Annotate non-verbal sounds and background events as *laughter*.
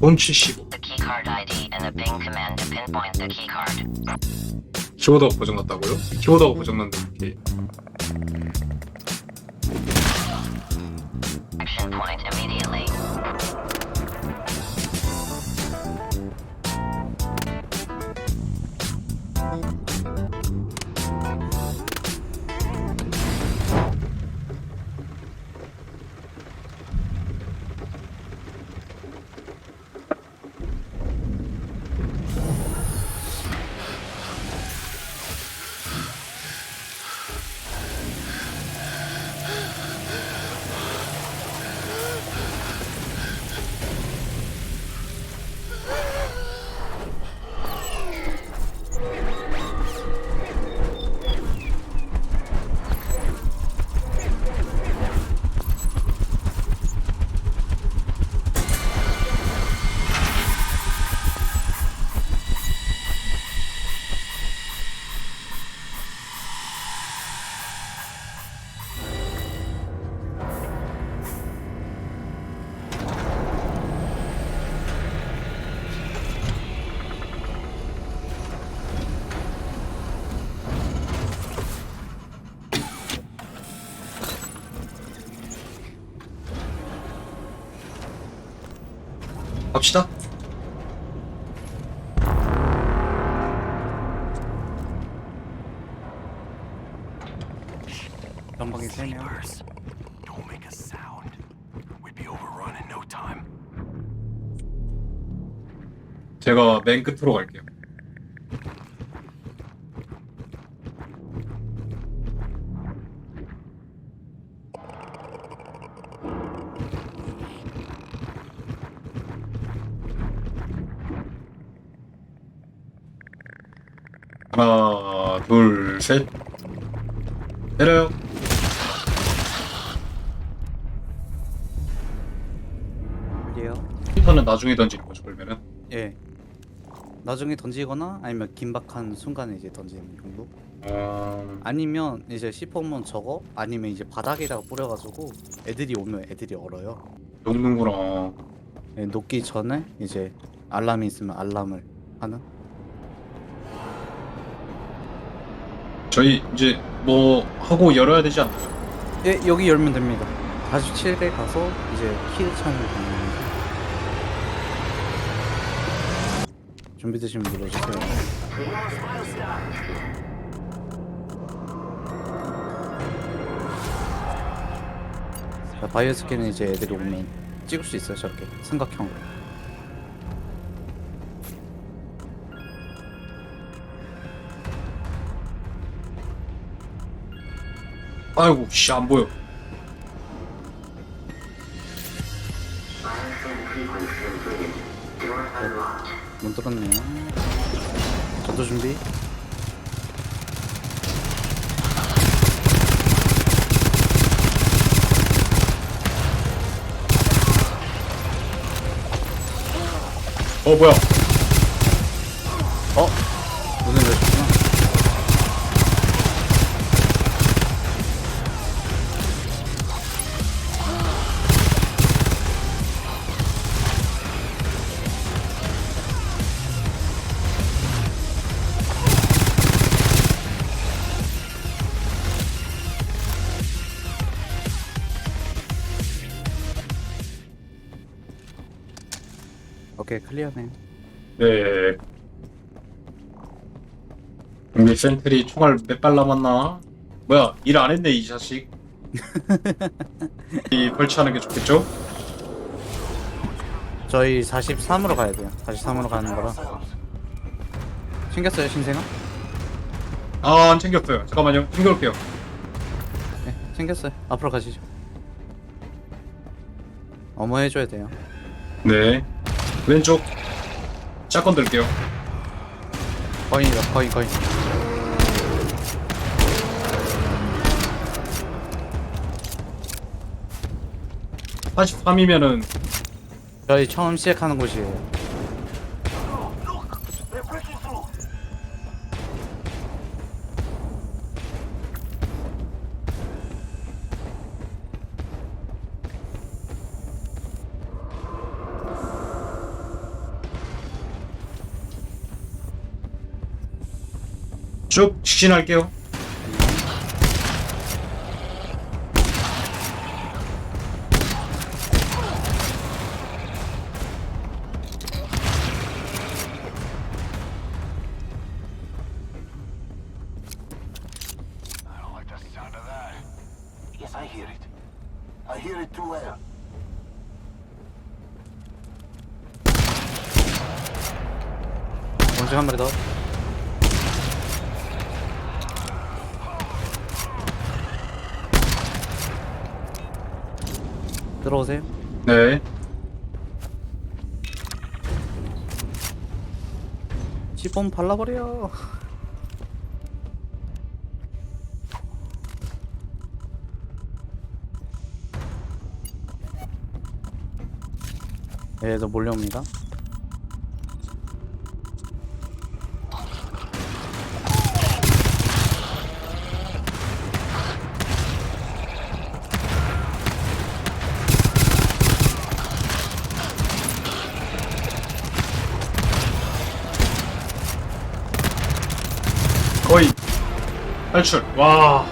돈 75. the keycard ID and the ping command to pinpoint the keycard. 키보드가 고장났다고요? 키보드가 고장났는데 이렇게 Action point immediately. 갑시다. 전방에 세 명. Don't make a sound. We'd be overrun in no time. 제가 맨 끝으로 갈게요. 하나, 둘, 셋. 때려요. 그래요? 히터는 나중에 던지는 거죠, 그러면은. 예. 나중에 던지거나 아니면 긴박한 순간에 이제 던지는 정도? 어... 아니면 이제 C4면 저거 아니면 이제 바닥에다가 뿌려가지고 애들이 오면 애들이 얼어요. 녹는구나. 예, 녹기 전에 이제 알람이 있으면 알람을 하는. 저희 이제 뭐 하고 열어야 되지 않나요? 예, 여기 열면 됩니다. 47에 가서 이제 킬 창을 거죠. 준비되시면 눌러주세요. 자, 바이오 스캔은 이제 애들이 오면 찍을 수 있어요, 저렇게 삼각형으로. 아이고 씨 안 보여. 문 뚫었네요. 전투 준비. 어 뭐야? 오케이 클리어네. 네. 우리 센트리 총알 몇 발 남았나? 뭐야 일 안 했네 이 자식. *laughs* 이 설치하는 게 좋겠죠? 저희 43으로 가야 돼요. 43으로 가는 거라. 챙겼어요, 신생아? 아 안 챙겼어요. 잠깐만요. 챙겨올게요. 네, 챙겼어요. 앞으로 가시죠. 어머 해줘야 돼요. 네. 왼쪽 짝건 들게요. 거인이다, 거인, 거인. 한 43이면은 저희 처음 시작하는 곳이에요. 쭉 직진할게요. The sound of 들어오세요. 네. 시폰 발라버려. 네, 저 몰려옵니다. 거의 탈출. 와.